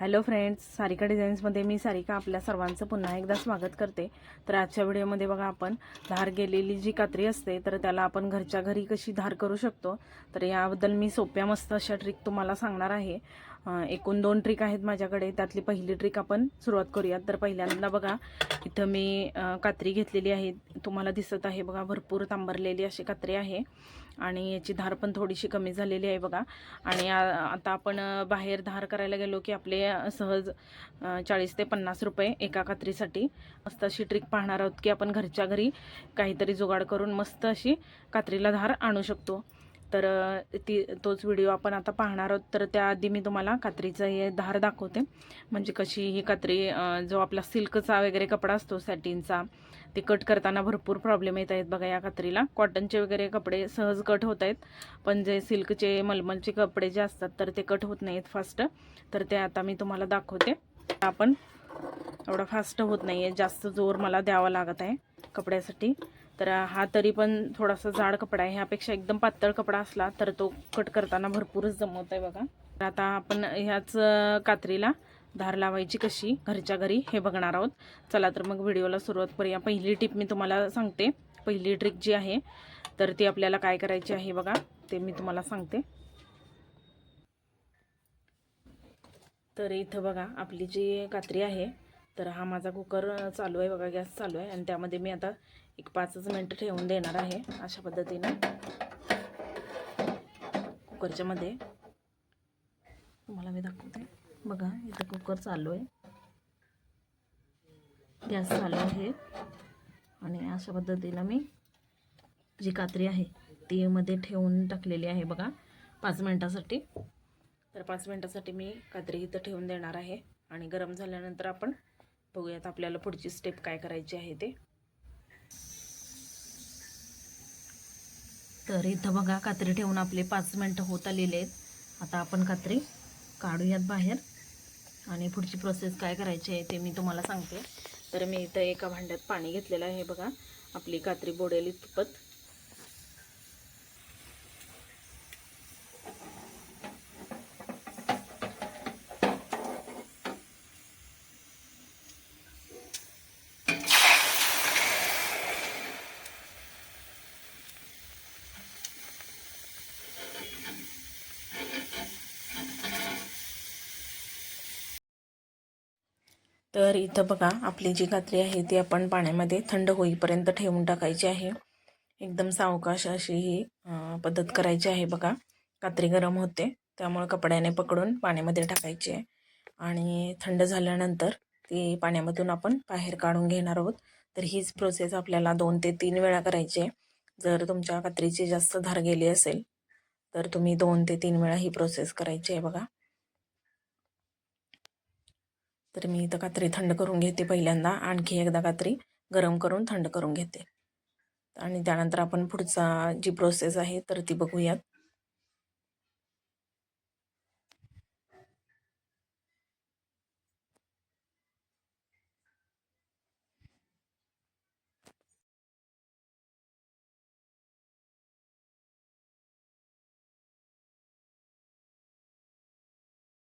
Hello friends Sarika डिझाईन्समध्ये मी सारिका आपल्या सर्वांचं पुन्हा एकदा स्वागत करते. तर आजच्या व्हिडिओमध्ये बघा आपण धार गेलेली जी कात्री असते तर त्याला आपण घरच्या घरी कशी धार करू शकतो? तर याबद्दल मी सोप्या मस्त अशा ट्रिक तुम्हाला सांगणार आहे. एकूण दोन ट्रिक आहेत माझ्याकडे. त्यातली पहिली ट्रिक आपण सुरुवात करूयात. तर पहिल्यांदा बघा इथं मी कात्री घेतलेली आहे. तुम्हाला दिसत आहे बघा भरपूर तांबरलेली अशी कात्री आहे. आणि याची धार पण थोडीशी कमी झालेली आहे बघा. आणि आता आपण बाहेर धार करायला गेलो की आपले सहज चाळीस ते पन्नास रुपये एका कात्रीसाठी. मस्त अशी ट्रिक पाहणार आहोत की आपण घरच्या घरी काहीतरी जुगाड करून मस्त अशी कात्रीला धार आणू शकतो. तर ती तोच व्हिडिओ आपण आता पाहणार आहोत. तर त्याआधी मी तुम्हाला कात्रीचं हे धार दाखवते. म्हणजे कशी ही कात्री जो आपला सिल्कचा वगैरे कपडा असतो सॅटिनचा ते कट करताना भरपूर प्रॉब्लेम येत आहेत बघा या कात्रीला. कॉटनचे वगैरे कपडे सहज कट होत आहेत. पण जे सिल्कचे मलमलचे कपडे जे असतात तर ते कट होत नाहीत फास्ट. तर ते आता मी तुम्हाला दाखवते. आपण एवढा फास्ट होत नाही आहे जास्त जोर मला द्यावा लागत आहे कपड्यासाठी. तर हा तरी पण थोडासा जाड कपडा आहे. ह्यापेक्षा एकदम पातळ कपडा असला तर तो कट करताना भरपूरच जमवत आहे बघा. तर आता आपण ह्याच कात्रीला धार लावायची कशी घरच्या घरी हे बघणार आहोत. चला तर मग व्हिडिओला सुरुवात करूया. पहिली टिप मी तुम्हाला सांगते. पहिली ट्रिक जी आहे तर ती आपल्याला काय करायची आहे बघा ते मी तुम्हाला सांगते. तर इथं बघा आपली जी कात्री आहे तर हा माझा कुकर चालू आहे बघा गॅस चालू आहे. आणि त्यामध्ये मी आता एक पाचच मिनटं ठेवून देणार आहे अशा पद्धतीनं. कुकरच्या मध्ये. तुम्हाला मी दाखवते. बघा इथं कुकर चालू आहे. गॅस चालू आहे. आणि अशा पद्धतीनं मी जी कात्री आहे ती मध्ये ठेवून टाकलेली आहे बघा पाच मिनटासाठी. तर पाच मिनटासाठी मी कात्री इथं ठेवून देणार आहे. आणि गरम झाल्यानंतर आपण बघूयात आपल्याला पुढची स्टेप काय करायची आहे ते. तर इथं बघा कात्री ठेवून आपले पाच मिनटं होत आलेले आहेत. आता आपण कात्री काढूयात बाहेर. आणि पुढची प्रोसेस काय करायची आहे ते मी तुम्हाला सांगते. तर मी इथं एका भांड्यात पाणी घेतलेलं आहे बघा. आपली कात्री बोडेल इतपत. तर इथं बघा आपली जी कात्री आहे ती आपण पाण्यामध्ये थंड होईपर्यंत ठेवून टाकायची आहे. एकदम सावकाश अशी ही पद्धत करायची आहे बघा. कात्री गरम होते त्यामुळे कपड्याने पकडून पाण्यामध्ये टाकायची आहे. आणि थंड झाल्यानंतर ती पाण्यामधून आपण बाहेर काढून घेणार आहोत. तर हीच प्रोसेस आपल्याला दोन ते तीन वेळा करायची आहे. जर तुमच्या कात्रीची जास्त धार गेली असेल तर तुम्ही दोन ते तीन वेळा ही प्रोसेस करायची आहे बघा. तर मी इथं कात्री थंड करून घेते पहिल्यांदा. आणखी एकदा कात्री गरम करून थंड करून घेते. आणि त्यानंतर आपण पुढचा जी प्रोसेस आहे तर ती बघूयात.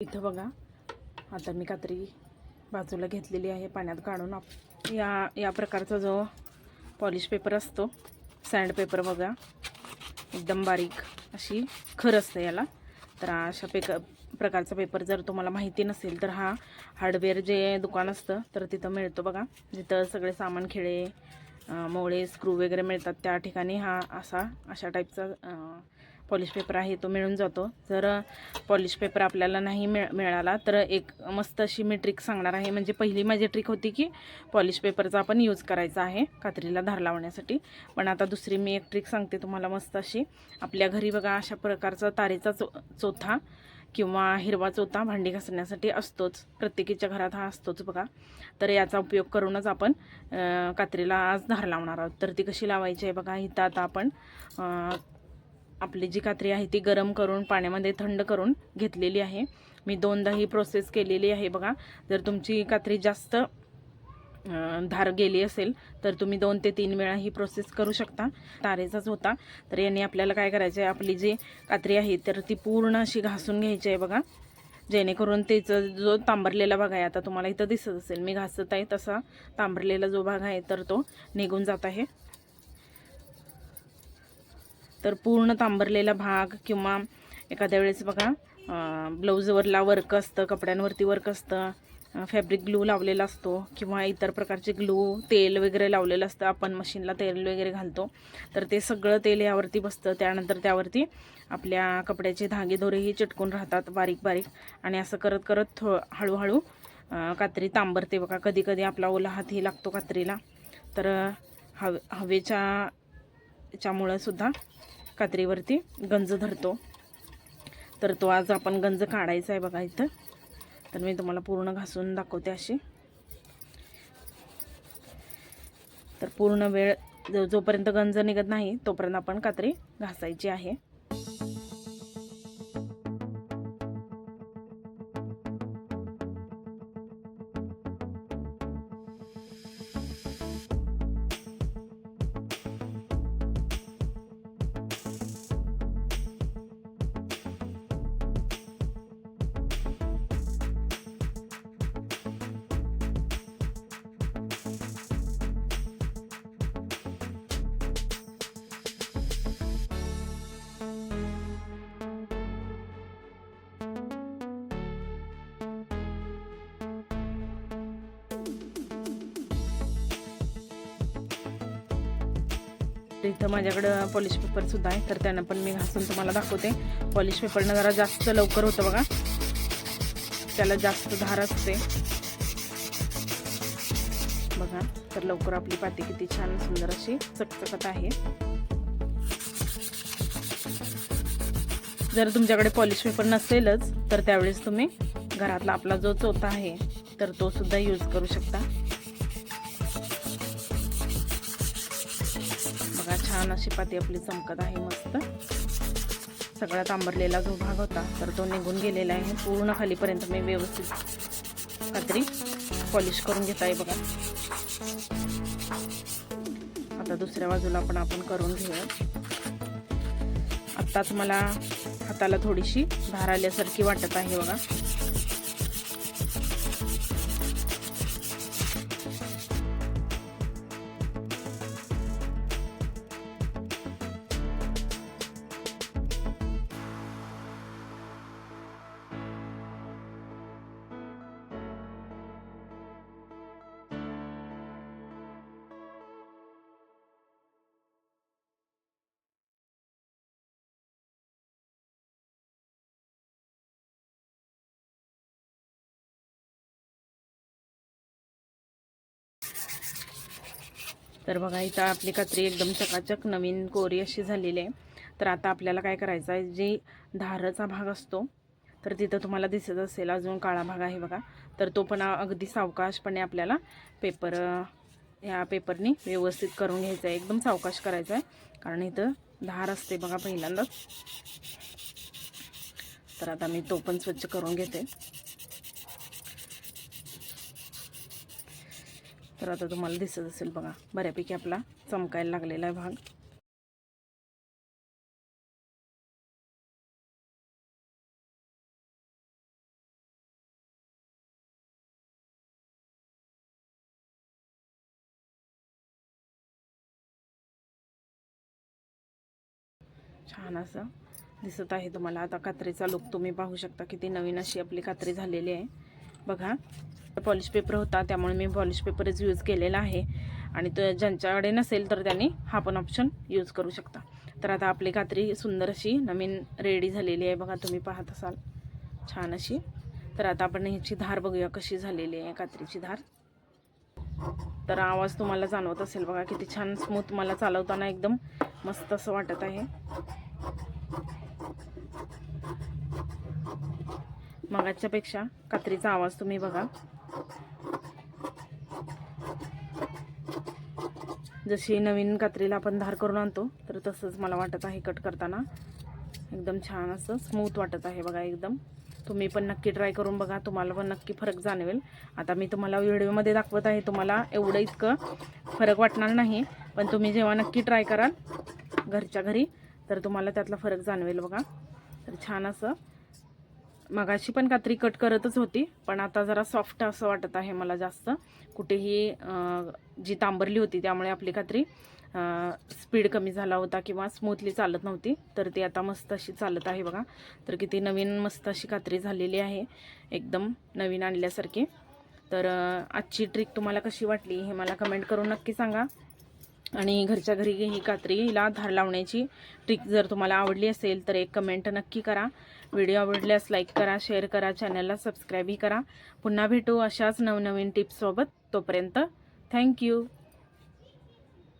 इथं बघा आता मी कात्री बाजूला घेतलेली आहे पाण्यात काढून आप या या प्रकारचा जो पॉलिश पेपर असतो सँड पेपर बघा. एकदम बारीक अशी खर असते याला. तर अशा पेक प्रकारचा पेपर जर तुम्हाला माहिती नसेल तर हा हार्डवेअर जे दुकान असतं तर तिथं मिळतो बघा. जिथं सगळे सामान खेळे मोळे स्क्रू वगैरे मिळतात त्या ठिकाणी हा असा अशा टाईपचा पॉलिश पेपर आहे तो मिळून जातो. जर पॉलिश पेपर आपल्याला नाही मिळ मिळाला तर एक मस्त अशी मी ट्रिक सांगणार आहे. म्हणजे पहिली माझी ट्रिक होती की पॉलिश पेपरचा आपण यूज करायचा आहे कात्रीला धार लावण्यासाठी. पण आता दुसरी मी एक ट्रिक सांगते तुम्हाला मस्त अशी. आपल्या घरी बघा अशा प्रकारचा तारेचा चो चोथा किंवा हिरवा चोथा भांडी घासण्यासाठी असतोच. प्रत्येकीच्या घरात हा असतोच बघा. तर याचा उपयोग करूनच आपण कात्रीला आज धार लावणार आहोत. तर ती कशी लावायची आहे बघा इथं आता आपण आपली जी कात्री आहे ती गरम करून पाण्यामध्ये थंड करून घेतलेली आहे. मी दोनदा ही प्रोसेस केलेली आहे बघा. जर तुमची कात्री जास्त धार गेली असेल तर तुम्ही दोन ते तीन वेळा ही प्रोसेस करू शकता. तारेचाच होता. तर याने आपल्याला काय करायचं आहे? आपली जी कात्री आहे तर ती पूर्ण अशी घासून घ्यायची आहे बघा. जेणेकरून त्याचं जो तांबरलेला भाग आहे आता तुम्हाला इथं दिसत असेल. मी घासत आहे तसा तांबरलेला जो भाग आहे तर तो निघून जात आहे. तर पूर्ण तांबरलेला भाग किंवा एखाद्या वेळेस बघा ब्लाऊजवरला वर्क असतं कपड्यांवरती वर्क असतं फॅब्रिक ग्लू लावलेला असतो किंवा इतर प्रकारचे ग्लू तेल वगैरे लावलेलं असतं आपण मशीनला तेल वगैरे घालतो. तर ते सगळं तेल यावरती बसतं त्यानंतर त्यावरती आपल्या कपड्याचे धागे दोरेही चिटकून राहतात बारीक बारीक आणि असं करत करत थो हळूहळू कात्री तांबरते बघा. कधी कधी आपला ओला हातही लागतो कात्रीला. तर हवे हवेच्या याच्यामुळं सुद्धा कात्रीवरती गंज धरतो. तर तो आज आपण गंज काढायचा आहे बघा इथं. तर मी तुम्हाला पूर्ण घासून दाखवते अशी. तर पूर्ण वेळ जो जोपर्यंत गंज निघत नाही तोपर्यंत आपण कात्री घासायची आहे. इथं माझ्याकडं पॉलिश पेपर सुद्धा आहे तर त्यांना पण मी घासून तुम्हाला दाखवते. पॉलिश पेपरनं जरा जास्त लवकर होतं बघा. त्याला जास्त धार असते. बघा तर लवकर आपली पाती किती छान सुंदर अशी चकचकत आहे. जर तुमच्याकडे पॉलिश पेपर नसेलच तर त्यावेळेस तुम्ही घरातला आपला जो चोथा आहे तर तो सुद्धा यूज करू शकता. छान अशी पाती आपली चमकत आहे मस्त. सगळ्यात आंबरलेला जो भाग होता तर तो निघून गेलेला आहे. पूर्ण खालीपर्यंत मी व्यवस्थित कात्री पॉलिश करून घेत आहे बघा. आता दुसऱ्या बाजूला पण आपण करून घेऊया. आत्ताच मला हाताला थोडीशी धार आल्यासारखी वाटत आहे बघा. तर बघा इथं आपली कात्री एकदम चकाचक नवीन कोरी अशी झालेली आहे. तर आता आपल्याला काय करायचं आहे जी धारचा भाग असतो तर तिथं तुम्हाला दिसत असेल अजून काळा भाग आहे बघा. तर तो पण अगदी सावकाशपणे आपल्याला पेपर ह्या पेपरनी व्यवस्थित करून घ्यायचा आहे. एकदम सावकाश करायचा आहे कारण इथं धार असते बघा पहिल्यांदाच. तर आता मी तो पण स्वच्छ करून घेते. तर आता तुम्हाला दिसत असेल बघा बऱ्यापैकी आपला चमकायला लागलेला आहे भाग. छान असं दिसत आहे तुम्हाला. आता कात्रीचा लुक तुम्ही पाहू शकता किती नवीन अशी आपली कात्री झालेली आहे. बघा पॉलिश पेपर होता त्यामुळे मी पॉलिश पेपरच यूज केलेला आहे. आणि तो ज्यांच्याकडे नसेल तर त्यांनी हा पण ऑप्शन यूज करू शकता. तर आता आपली कात्री सुंदर अशी नवीन रेडी झालेली आहे बघा तुम्ही पाहत असाल. छान अशी. तर आता आपण ह्याची धार बघूया कशी झालेली आहे कात्रीची धार. तर आवाज तुम्हाला जाणवत असेल बघा किती छान स्मूथ मला चालवताना एकदम मस्त असं वाटत आहे. मगाच्यापेक्षा कात्रीचा आवाज तुम्ही बघा. जशी नवीन कात्रीला आपण धार करून आणतो तर तसंच मला वाटत आहे कट करताना. एकदम छान असं स्मूथ वाटत आहे बघा एकदम. तुम्ही पण नक्की ट्राय करून बघा तुम्हाला पण नक्की फरक जाणवेल. आता मी तुम्हाला व्हिडिओमध्ये दाखवत आहे तुम्हाला एवढं इतकं फरक वाटणार नाही पण तुम्ही जेव्हा नक्की ट्राय कराल घरच्या घरी तर तुम्हाला त्यातला फरक जाणवेल बघा. तर छान असं मगाशी पण कात्री कट करतच होती पण आता जरा सॉफ्ट असं वाटत आहे मला जास्त. कुठेही जी तांबरली होती त्यामुळे आपली कात्री स्पीड कमी झाला होता किंवा स्मूथली चालत नव्हती तर ती आता मस्त अशी चालत आहे बघा. तर किती नवीन मस्त अशी कात्री झालेली आहे एकदम नवीन आणल्यासारखी. तर आजची ट्रिक तुम्हाला कशी वाटली हे मला कमेंट करून नक्की सांगा. आणि घरच्या घरी ही कात्रीला धार लावण्याची ट्रिक जर तुम्हाला आवडली असेल तर एक कमेंट नक्की करा. व्हिडिओ आवडल्यास लाईक करा शेअर करा चॅनलला सबस्क्राईबही करा. पुन्हा भेटू अशाच नवनवीन टिप्ससोबत तोपर्यंत थँक्यू